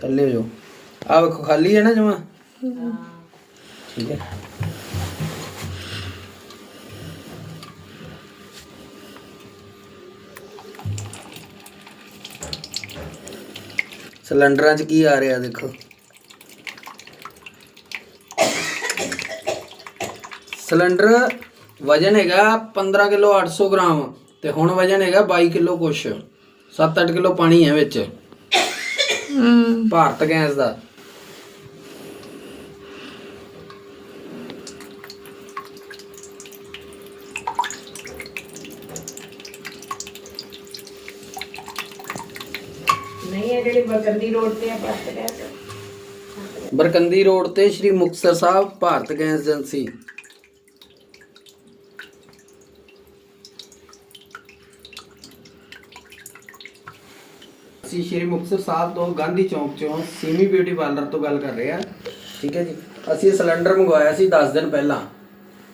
ਥੱਲੇ ਹੋ ਜਾਓ। ਆ ਵੇਖੋ, ਖਾਲੀ ਹੈ ਨਾ ਜਮਾ? ਠੀਕ ਹੈ। ਸਿਲੰਡਰਾਂ 'ਚ ਕੀ ਆ ਰਿਹਾ, ਦੇਖੋ। ਸਿਲੰਡਰ ਵਜਨ ਹੈਗਾ 15 ਕਿਲੋ 800 ਗ੍ਰਾਮ ਤੇ ਹੁਣ ਵਜਨ ਹੈਗਾ 22 ਕਿਲੋ ਕੁਛ। 7-8 ਕਿਲੋ ਪਾਣੀ ਹੈ ਵਿੱਚ। ਭਾਰਤ ਗੈਸ ਦਾ। ਨਹੀਂ ਇਹ ਜਿਹੜੀ ਬਰਗੰਦੀ ਰੋਡ ਤੇ ਆ ਬਸ ਤੇ ਬਰਕੰਦੀ ਰੋਡ ਤੇ ਸ਼੍ਰੀ ਮੁਕਤਸਰ ਸਾਹਿਬ ਭਾਰਤ ਗੈਸ ਏਜੰਸੀ। ਅਸੀਂ ਸ਼੍ਰੀ ਮੁਕਤਸਰ ਸਾਹਿਬ ਤੋਂ ਗਾਂਧੀ ਚੌਂਕ ਚੋਂ ਸੀਮੀ ਬਿਊਟੀ ਪਾਰਲਰ ਤੋਂ ਗੱਲ ਕਰ ਰਹੇ ਹਾਂ। ਠੀਕ ਹੈ ਜੀ। ਅਸੀਂ ਇਹ ਸਿਲੰਡਰ ਮੰਗਵਾਇਆ ਸੀ 10 ਦਿਨ ਪਹਿਲਾਂ।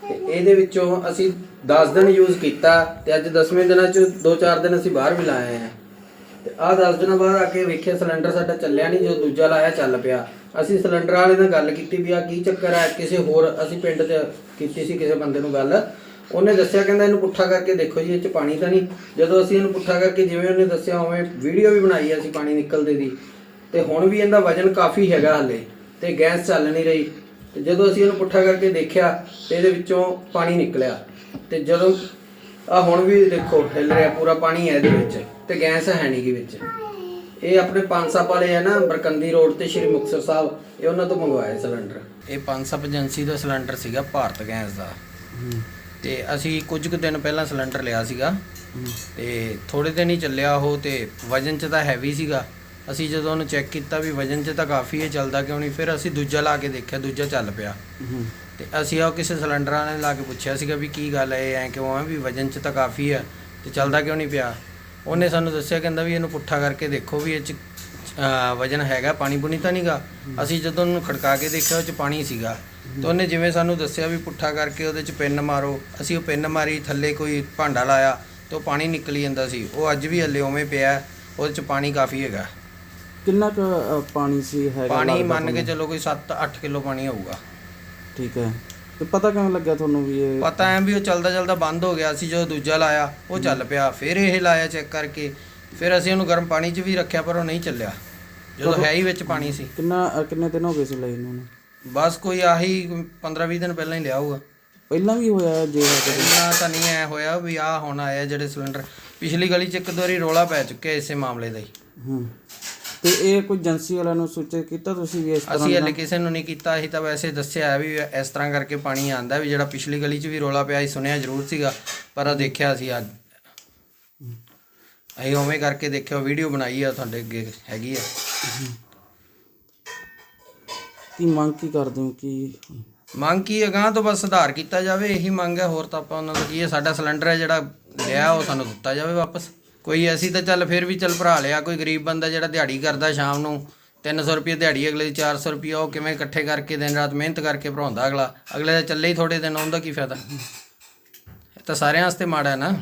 ਤੇ ਇਹਦੇ ਵਿੱਚੋਂ ਅਸੀਂ 10 ਦਿਨ ਯੂਜ਼ ਕੀਤਾ ਤੇ ਅੱਜ 10ਵੇਂ ਦਿਨਾਂ ਚ 2-4 ਦਿਨ ਅਸੀਂ ਬਾਹਰ ਵੀ ਲਾਏ ਆ ਤੇ ਆਹ 10 ਦਿਨਾਂ ਬਾਅਦ ਆ ਕੇ ਵੇਖਿਆ ਸਿਲੰਡਰ ਸਾਡਾ ਚੱਲਿਆ ਨਹੀਂ, ਜੋ ਦੂਜਾ ਲਾਇਆ ਚੱਲ ਪਿਆ। ਅਸੀਂ ਸਿਲੰਡਰ ਵਾਲੇ ਨਾਲ ਗੱਲ ਕੀਤੀ ਵੀ ਆ ਕੀ ਚੱਕਰ ਹੈ, ਕਿਸੇ ਹੋਰ ਅਸੀਂ ਪਿੰਡ 'ਚ ਕੀਤੀ ਸੀ, ਕਿਸੇ ਬੰਦੇ ਨੂੰ ਗੱਲ। ਉਹਨੇ ਦੱਸਿਆ ਕਹਿੰਦਾ ਇਹਨੂੰ ਪੁੱਠਾ ਕਰਕੇ ਦੇਖੋ ਜੀ ਇਹ 'ਚ ਪਾਣੀ ਤਾਂ ਨਹੀਂ। ਜਦੋਂ ਅਸੀਂ ਇਹਨੂੰ ਪੁੱਠਾ ਕਰਕੇ ਜਿਵੇਂ ਉਹਨੇ ਦੱਸਿਆ ਉਵੇਂ ਵੀਡੀਓ ਵੀ ਬਣਾਈ ਅਸੀਂ ਪਾਣੀ ਨਿਕਲਦੇ ਦੀ। ਤੇ ਹੁਣ ਵੀ ਇਹਦਾ ਵਜਨ ਕਾਫੀ ਹੈਗਾ ਹਲੇ ਤੇ ਗੈਸ ਚੱਲ ਨਹੀਂ ਰਹੀ। ਤੇ ਜਦੋਂ ਅਸੀਂ ਇਹਨੂੰ ਪੁੱਠਾ ਕਰਕੇ ਦੇਖਿਆ ਤੇ ਇਹਦੇ ਵਿੱਚੋਂ ਪਾਣੀ ਨਿਕਲਿਆ। ਤੇ ਜਦੋਂ ਆ ਹੁਣ ਵੀ ਦੇਖੋ ਹਿੱਲ ਰਿਹਾ ਪੂਰਾ ਪਾਣੀ ਹੈ ਇਹਦੇ ਵਿੱਚ ਤੇ ਗੈਸ ਹੈ ਨਹੀਂ ਗੀ ਵਿੱਚ। ਇਹ ਆਪਣੇ ਪੰਜਸਪ ਵਾਲੇ ਆ ਨਾ ਬਰਕੰਦੀ ਰੋਡ ਤੇ ਸ਼੍ਰੀ ਮੁਕਤਸਰ ਸਾਹਿਬ ਇਹ ਉਹਨਾਂ ਤੋਂ ਮੰਗਵਾਇਆ ਸਿਲੰਡਰ। ਇਹ ਪੰਜਸਪ ਏਜੰਸੀ ਦਾ ਸਿਲੰਡਰ ਸੀਗਾ ਭਾਰਤ ਗੈਸ ਦਾ। ਤੇ ਅਸੀਂ ਕੁਝ ਕੁ ਦਿਨ ਪਹਿਲਾਂ ਸਿਲੰਡਰ ਲਿਆ ਸੀਗਾ। ਤੇ ਥੋੜੇ ਦਿਨ ਹੀ ਚੱਲਿਆ ਉਹ ਤੇ ਵਜਨ 'ਚ ਤਾਂ ਹੈਵੀ ਸੀਗਾ। ਅਸੀਂ ਜਦੋਂ ਉਹਨੂੰ ਚੈੱਕ ਕੀਤਾ ਵੀ ਵਜਨ 'ਚ ਤਾਂ ਕਾਫੀ ਹੈ ਚੱਲਦਾ ਕਿਉਂ ਨਹੀਂ ਫਿਰ ਅਸੀਂ ਦੂਜਾ ਲਾ ਕੇ ਦੇਖਿਆ ਦੂਜਾ ਚੱਲ ਪਿਆ। ਤੇ ਅਸੀਂ ਉਹ ਕਿਸੇ ਸਿਲੰਡਰਾਂ ਨੇ ਲਾ ਕੇ ਪੁੱਛਿਆ ਸੀਗਾ ਵੀ ਕੀ ਗੱਲ ਹੈ ਇਹ ਐ ਕਿਉਂ ਆ ਵੀ ਵਜਨ 'ਚ ਤਾਂ ਕਾਫੀ ਹੈ ਤੇ ਚੱਲਦਾ ਕਿਉਂ ਨਹੀਂ ਪਿਆ। ਉਹਨੇ ਸਾਨੂੰ ਦੱਸਿਆ ਕਹਿੰਦਾ ਵੀ ਇਹਨੂੰ ਪੁੱਠਾ ਕਰਕੇ ਦੇਖੋ ਵੀ ਇਹ 'ਚ ਵਜਨ ਹੈਗਾ ਪਾਣੀ ਪੁਣੀ ਤਾਂ ਨਹੀਂਗਾ ਅਸੀਂ ਜਦੋਂ ਉਹਨੂੰ ਖੜਕਾ ਕੇ ਦੇਖਿਆ ਉਹ 'ਚ ਪਾਣੀ ਸੀਗਾ। ਤੇ ਉਹਨੇ ਜਿਵੇਂ ਸਾਨੂੰ ਦੱਸਿਆ ਵੀ ਪੁੱਠਾ ਕਰਕੇ ਉਹਦੇ 'ਚ ਪਿੰਨ ਮਾਰੋ। ਅਸੀਂ ਉਹ ਪਿੰਨ ਮਾਰੀ ਥੱਲੇ ਕੋਈ ਭਾਂਡਾ ਲਾਇਆ ਤੇ ਉਹ ਪਾਣੀ ਨਿਕਲੀ ਜਾਂਦਾ ਸੀ। ਉਹ ਅੱਜ ਵੀ ਹੱਲੇ ਉਵੇਂ ਪਿਆ ਉਹਦੇ 'ਚ ਪਾਣੀ ਕਾਫੀ ਹੈਗਾ। ਕਿੰਨਾ ਕੁ ਅ, ਪਾਣੀ ਸੀ ਹੈਗਾ ਪਾਣੀ ਲੱਗਦਾ ਮੰਨ ਕੇ ਤੁਹਾਨੂੰ? ਚੱਲੋ ਕੋਈ 7-8 ਕਿਲੋ ਪਾਣੀ ਹੋਊਗਾ। ਠੀਕ ਹੈ। ਤੇ ਪਤਾ ਕਿਵੇਂ ਲੱਗਿਆ ਤੁਹਾਨੂੰ ਵੀ ਇਹ? ਪਤਾ ਐ ਵੀ ਉਹ ਚੱਲਦਾ ਚੱਲਦਾ ਬੰਦ ਹੋ ਗਿਆ। ਸੀ ਜਦੋਂ ਦੂਜਾ ਲਾਇਆ ਉਹ ਚੱਲ ਪਿਆ। ਫਿਰ ਇਹ ਲਾਇਆ ਚੈੱਕ ਕਰਕੇ। ਫਿਰ ਅਸੀਂ ਉਹਨੂੰ ਗਰਮ ਪਾਣੀ 'ਚ ਵੀ ਰੱਖਿਆ ਪਰ ਉਹ ਨਹੀਂ ਚੱਲਿਆ। ਜਦੋਂ ਹੈ ਹੀ ਵਿੱਚ ਪਾਣੀ ਸੀ। ਕਿੰਨਾ ਅ, ਕਿੰਨੇ ਦਿਨ ਹੋ ਗਏ ਸੀ ਲਈ ਇਹਨਾਂ ਨੂੰ ਬਸ ਕੋਈ ਆਹੀ 15-20 ਦਿਨ ਪਹਿਲਾਂ ਹੀ ਲਿਆ ਹੋਊਗਾ। ਪਹਿਲਾਂ ਵੀ ਹੋਇਆ ਜੇ ਇੰਨਾ ਤਾਂ ਨਹੀਂ ਐ ਹੋਇਆ ਵੀ ਆ ਹੁਣ ਆਇਆ ਜਿਹੜੇ ਸਿਲੰਡਰ। ਪਿਛਲੀ ਗਲੀ 'ਚ ਇੱਕ ਦੋ ਵਾਰੀ ਰੋਲਾ ਪੈ ਚੁੱਕਿਆ ਇਸੇ ਮਾਮਲੇ ਦਾ ਹੀ। ਹੂੰ। ਤੇ ਇਹ ਕੋਈ ਏਜੰਸੀ ਵਾਲਿਆਂ ਨੂੰ ਸੂਚਿਤ ਕੀਤਾ ਤੁਸੀਂ ਵੀ ਇਸ ਤਰ੍ਹਾਂ ਅਸੀਂ? ਹਲੇ ਕਿਸੇ ਨੂੰ ਨਹੀਂ ਕੀਤਾ ਅਸੀਂ ਤਾਂ ਵੈਸੇ ਦੱਸਿਆ ਹੈ ਵੀ ਇਸ ਤਰ੍ਹਾਂ ਕਰਕੇ ਪਾਣੀ ਆਂਦਾ ਵੀ ਜਿਹੜਾ ਪਿਛਲੀ ਗਲੀ 'ਚ ਵੀ ਰੋਲਾ ਪਿਆ ਸੀ ਸੁਣਿਆ ਜ਼ਰੂਰ ਸੀਗਾ ਪਰ ਉਹ ਦੇਖਿਆ ਸੀ ਅੱਜ। ਅਸੀਂ ਉਵੇਂ ਕਰਕੇ ਦੇਖਿਆ ਵੀਡੀਓ ਬਣਾਈ ਆ ਤੁਹਾਡੇ ਅੱਗੇ ਹੈਗੀ ਆ। ਕੀ ਮੰਗ ਕੀ ਕਰਦੇ ਹੋ ਕੀ ਮੰਗ ਕੀ ਹੈ? ਗਾਂ ਤੋਂ ਬਸ ਸੁਧਾਰ ਕੀਤਾ ਜਾਵੇ ਇਹੀ ਮੰਗ ਹੈ। ਹੋਰ ਤਾਂ ਆਪਾਂ ਉਹਨਾਂ ਦਾ ਕੀ ਹੈ? ਸਾਡਾ ਸਿਲੰਡਰ ਹੈ ਜਿਹੜਾ ਲਿਆ ਉਹ ਸਾਨੂੰ ਦਿੱਤਾ ਜਾਵੇ ਵਾਪਸ। ਕੋਈ ਅਸੀਂ ਤਾਂ ਚੱਲ ਫਿਰ ਵੀ ਚੱਲ ਭਰਾ ਲਿਆ। ਕੋਈ ਗਰੀਬ ਬੰਦਾ ਜਿਹੜਾ ਦਿਹਾੜੀ ਕਰਦਾ ਸ਼ਾਮ ਨੂੰ 300 ਰੁਪਏ ਦਿਹਾੜੀ ਅਗਲੇ ਦੀ 400 ਰੁਪਏ ਉਹ ਕਿਵੇਂ ਇਕੱਠੇ ਕਰਕੇ ਦਿਨ ਰਾਤ ਮਿਹਨਤ ਕਰਕੇ ਭਰਾਉਂਦਾ ਅਗਲਾ? ਅਗਲੇ ਦਾ ਚੱਲੇ ਹੀ ਥੋੜੇ ਦਿਨ ਉਹਦਾ ਕੀ ਫਾਇਦਾ? ਇਹ ਤਾਂ ਸਾਰਿਆਂ ਵਾਸਤੇ ਮਾੜਾ ਹੈ ਨਾ।